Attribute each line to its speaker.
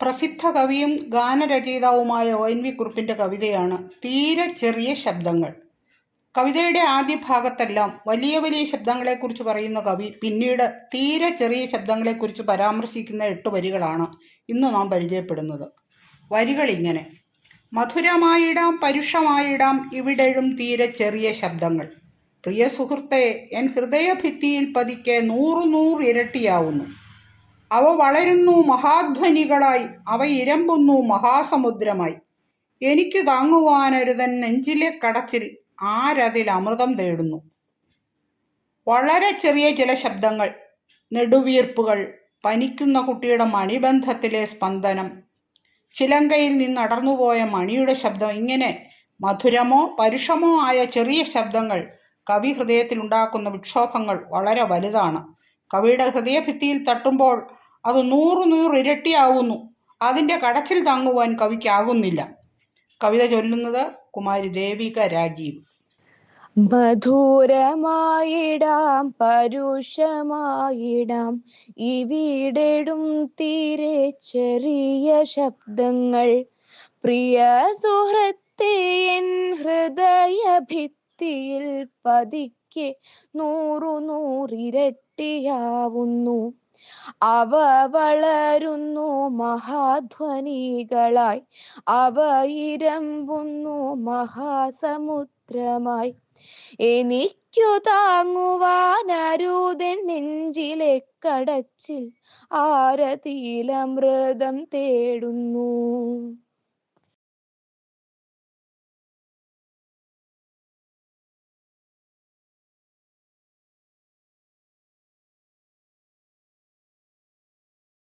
Speaker 1: പ്രസിദ്ധ കവിയും ഗാനരചയിതാവുമായ ഒ. എൻ. വി. കുറുപ്പിന്റെ കവിതയാണ് തീരെ ചെറിയ ശബ്ദങ്ങൾ. കവിതയുടെ ആദ്യ ഭാഗത്തെല്ലാം വലിയ വലിയ ശബ്ദങ്ങളെക്കുറിച്ച് പറയുന്ന കവി പിന്നീട് തീരെ ചെറിയ ശബ്ദങ്ങളെക്കുറിച്ച് പരാമർശിക്കുന്ന എട്ട് വരികളാണ് ഇന്ന് നാം പരിചയപ്പെടുന്നത്. വരികൾ ഇങ്ങനെ മധുരമായിടാം പരുഷമായിടാം ഇവിടെഴും തീരെ ചെറിയ ശബ്ദങ്ങൾ. പ്രിയ സുഹൃത്തെ എൻ ഹൃദയഭിത്തിയിൽ പതിക്കെ നൂറു നൂറ് ഇരട്ടിയാവുന്നു. അവ വളരുന്നു മഹാധ്വനികളായി അവ ഇരമ്പുന്നു മഹാസമുദ്രമായി. എനിക്ക് താങ്ങുവാനൊരുതൻ നെഞ്ചിലെ കടച്ചിൽ ആരതിൽ അമൃതം തേടുന്നു. വളരെ ചെറിയ ചില ശബ്ദങ്ങൾ നെടുവീർപ്പുകൾ പനിക്കുന്ന കുട്ടിയുടെ മണിബന്ധത്തിലെ സ്പന്ദനം ചിലങ്കയിൽ നിന്ന് നിന്നടർന്നുപോയ മണിയുടെ ശബ്ദം ഇങ്ങനെ മധുരമോ പരുഷമോ ആയ ചെറിയ ശബ്ദങ്ങൾ കവി ഹൃദയത്തിൽ ഉണ്ടാക്കുന്ന വിക്ഷോഭങ്ങൾ വളരെ വലുതാണ്. കവിയുടെ ഹൃദയഭിത്തിയിൽ തട്ടുമ്പോൾ അത് നൂറ് നൂറ് ഇരട്ടിയാവുന്നു. അതിന്റെ കടച്ചിൽ താങ്ങുവാൻ കവിക്കാകുന്നില്ല കവിത ചൊല്ലുന്നത് കുമാരി ദേവിക രാജീവ്.
Speaker 2: മധുരമായിടാം പരുഷമായിടാം. ഇവിടെടും തീരെ ചെറിയ ശബ്ദങ്ങൾ. പ്രിയ സുഹൃത്തേ എൻ ഹൃദയഭിത്തിയിൽ പതിക്കെ നൂറു നൂറിരട്ടിയാവുന്നു അവ വളരുന്നു മഹാധ്വനികളായി അവ ഇരമ്പുന്നു മഹാസമുദ്രമായി. എനിക്കു താങ്ങുവാനരുതൻ നെഞ്ചിലെ കടച്ചിൽ ആരതിയിലമൃതം തേടുന്നു.